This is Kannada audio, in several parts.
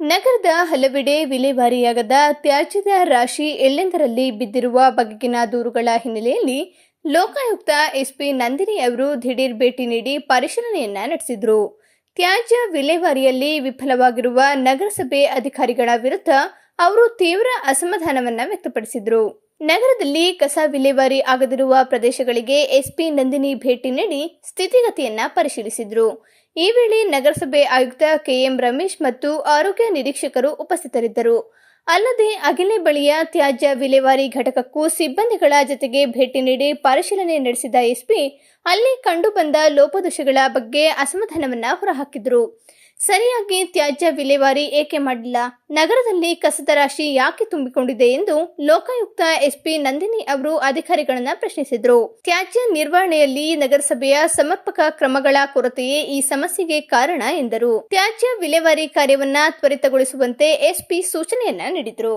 ನಗರದ ಹಲವೆಡೆ ವಿಲೇವಾರಿಯಾಗದ ತ್ಯಾಜ್ಯದ ರಾಶಿ ಎಲ್ಲೆಂದರಲ್ಲಿ ಬಿದ್ದಿರುವ ಬಗೆಗಿನ ದೂರುಗಳ ಹಿನ್ನೆಲೆಯಲ್ಲಿ ಲೋಕಾಯುಕ್ತ ಎಸ್ಪಿ ನಂದಿನಿ ಅವರು ದಿಢೀರ್ ಭೇಟಿ ನೀಡಿ ಪರಿಶೀಲನೆಯನ್ನ ನಡೆಸಿದ್ರು. ತ್ಯಾಜ್ಯ ವಿಲೇವಾರಿಯಲ್ಲಿ ವಿಫಲವಾಗಿರುವ ನಗರಸಭೆ ಅಧಿಕಾರಿಗಳ ವಿರುದ್ಧ ಅವರು ತೀವ್ರ ಅಸಮಾಧಾನವನ್ನ ವ್ಯಕ್ತಪಡಿಸಿದ್ರು. ನಗರದಲ್ಲಿ ಕಸ ವಿಲೇವಾರಿ ಆಗದಿರುವ ಪ್ರದೇಶಗಳಿಗೆ ಎಸ್ಪಿ ನಂದಿನಿ ಭೇಟಿ ನೀಡಿ ಸ್ಥಿತಿಗತಿಯನ್ನ ಪರಿಶೀಲಿಸಿದ್ರು. ಈ ವೇಳೆ ನಗರಸಭೆ ಆಯುಕ್ತ ಕೆಎಂ ರಮೇಶ್ ಮತ್ತು ಆರೋಗ್ಯ ನಿರೀಕ್ಷಕರು ಉಪಸ್ಥಿತರಿದ್ದರು. ಅಲ್ಲದೆ ಅಗಿಲೆ ಬಳಿಯ ತ್ಯಾಜ್ಯ ವಿಲೇವಾರಿ ಘಟಕಕ್ಕೂ ಸಿಬ್ಬಂದಿಗಳ ಜತೆಗೆ ಭೇಟಿ ನೀಡಿ ಪರಿಶೀಲನೆ ನಡೆಸಿದ ಎಸ್ಪಿ, ಅಲ್ಲಿ ಕಂಡುಬಂದ ಲೋಪದೋಷಗಳ ಬಗ್ಗೆ ಅಸಮಾಧಾನವನ್ನ ಹೊರಹಾಕಿದ್ರು. ಸರಿಯಾಗಿ ತ್ಯಾಜ್ಯ ವಿಲೇವಾರಿ ಏಕೆ ಮಾಡಿಲ್ಲ? ನಗರದಲ್ಲಿ ಕಸದ ರಾಶಿ ಯಾಕೆ ತುಂಬಿಕೊಂಡಿದೆ ಎಂದು ಲೋಕಾಯುಕ್ತ ಎಸ್ಪಿ ನಂದಿನಿ ಅವರು ಅಧಿಕಾರಿಗಳನ್ನ ಪ್ರಶ್ನಿಸಿದರು. ತ್ಯಾಜ್ಯ ನಿರ್ವಹಣೆಯಲ್ಲಿ ನಗರಸಭೆಯ ಸಮರ್ಪಕ ಕ್ರಮಗಳ ಕೊರತೆಯೇ ಈ ಸಮಸ್ಯೆಗೆ ಕಾರಣ ಎಂದರು. ತ್ಯಾಜ್ಯ ವಿಲೇವಾರಿ ಕಾರ್ಯವನ್ನ ತ್ವರಿತಗೊಳಿಸುವಂತೆ ಎಸ್ಪಿ ಸೂಚನೆಯನ್ನ ನೀಡಿದ್ರು.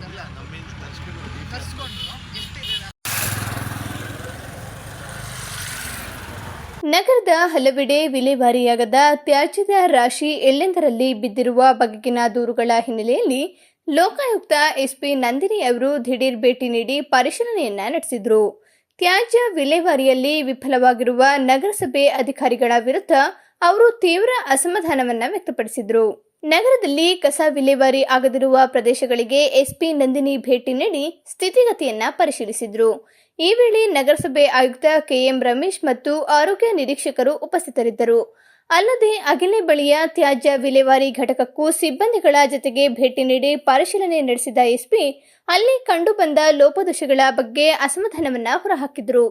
ನಗರದ ಹಲವೆಡೆ ವಿಲೇವಾರಿಯಾಗದ ತ್ಯಾಜ್ಯದ ರಾಶಿ ಎಲ್ಲೆಂದರಲ್ಲಿ ಬಿದ್ದಿರುವ ಬಗೆಗಿನ ದೂರುಗಳ ಹಿನ್ನೆಲೆಯಲ್ಲಿ ಲೋಕಾಯುಕ್ತ ಎಸ್ಪಿ ನಂದಿನಿ ಅವರು ದಿಢೀರ್ ಭೇಟಿ ನೀಡಿ ಪರಿಶೀಲನೆಯನ್ನ ನಡೆಸಿದ್ರು. ತ್ಯಾಜ್ಯ ವಿಲೇವಾರಿಯಲ್ಲಿ ವಿಫಲವಾಗಿರುವ ನಗರಸಭೆ ಅಧಿಕಾರಿಗಳ ವಿರುದ್ಧ ಅವರು ತೀವ್ರ ಅಸಮಾಧಾನವನ್ನ ವ್ಯಕ್ತಪಡಿಸಿದ್ರು. ನಗರದಲ್ಲಿ ಕಸ ವಿಲೇವಾರಿ ಆಗದಿರುವ ಪ್ರದೇಶಗಳಿಗೆ ಎಸ್ಪಿ ನಂದಿನಿ ಭೇಟಿ ನೀಡಿ ಸ್ಥಿತಿಗತಿಯನ್ನ ಪರಿಶೀಲಿಸಿದ್ರು. ಈ ವೇಳೆ ನಗರಸಭೆ ಆಯುಕ್ತ ಕೆಎಂ ರಮೇಶ್ ಮತ್ತು ಆರೋಗ್ಯ ನಿರೀಕ್ಷಕರು ಉಪಸ್ಥಿತರಿದ್ದರು. ಅಲ್ಲದೆ ಅಗಿಲೆ ಬಳಿಯ ತ್ಯಾಜ್ಯ ವಿಲೇವಾರಿ ಘಟಕಕ್ಕೂ ಸಿಬ್ಬಂದಿಗಳ ಜತೆಗೆ ಭೇಟಿ ನೀಡಿ ಪರಿಶೀಲನೆ ನಡೆಸಿದ ಎಸ್ಪಿ, ಅಲ್ಲಿ ಕಂಡುಬಂದ ಲೋಪದೋಷಗಳ ಬಗ್ಗೆ ಅಸಮಾಧಾನವನ್ನ ಹೊರಹಾಕಿದ್ರು.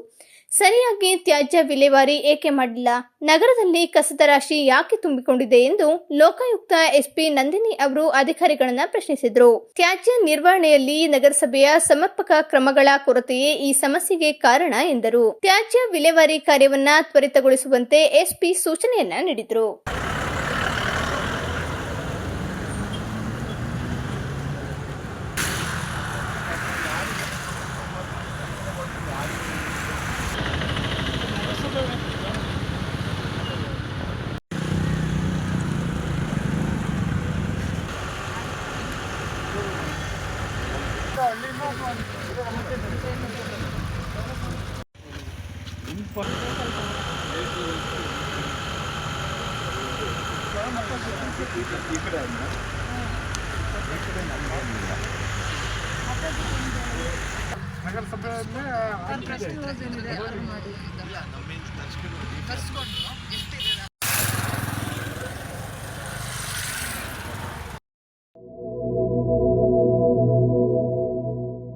ಸರಿಯಾಗಿ ತ್ಯಾಜ್ಯ ವಿಲೇವಾರಿ ಏಕೆ ಮಾಡಿಲ್ಲ? ನಗರದಲ್ಲಿ ಕಸದ ರಾಶಿ ಯಾಕೆ ತುಂಬಿಕೊಂಡಿದೆ ಎಂದು ಲೋಕಾಯುಕ್ತ ಎಸ್ಪಿ ನಂದಿನಿ ಅವರು ಅಧಿಕಾರಿಗಳನ್ನ ಪ್ರಶ್ನಿಸಿದರು. ತ್ಯಾಜ್ಯ ನಿರ್ವಹಣೆಯಲ್ಲಿ ನಗರಸಭೆಯ ಸಮರ್ಪಕ ಕ್ರಮಗಳ ಕೊರತೆಯೇ ಈ ಸಮಸ್ಯೆಗೆ ಕಾರಣ ಎಂದರು. ತ್ಯಾಜ್ಯ ವಿಲೇವಾರಿ ಕಾರ್ಯವನ್ನ ತ್ವರಿತಗೊಳಿಸುವಂತೆ ಎಸ್ಪಿ ಸೂಚನೆಯನ್ನ ನೀಡಿದ್ರು. ನಗರಸಭೆಯಲ್ಲೇ ಮಾಡಿ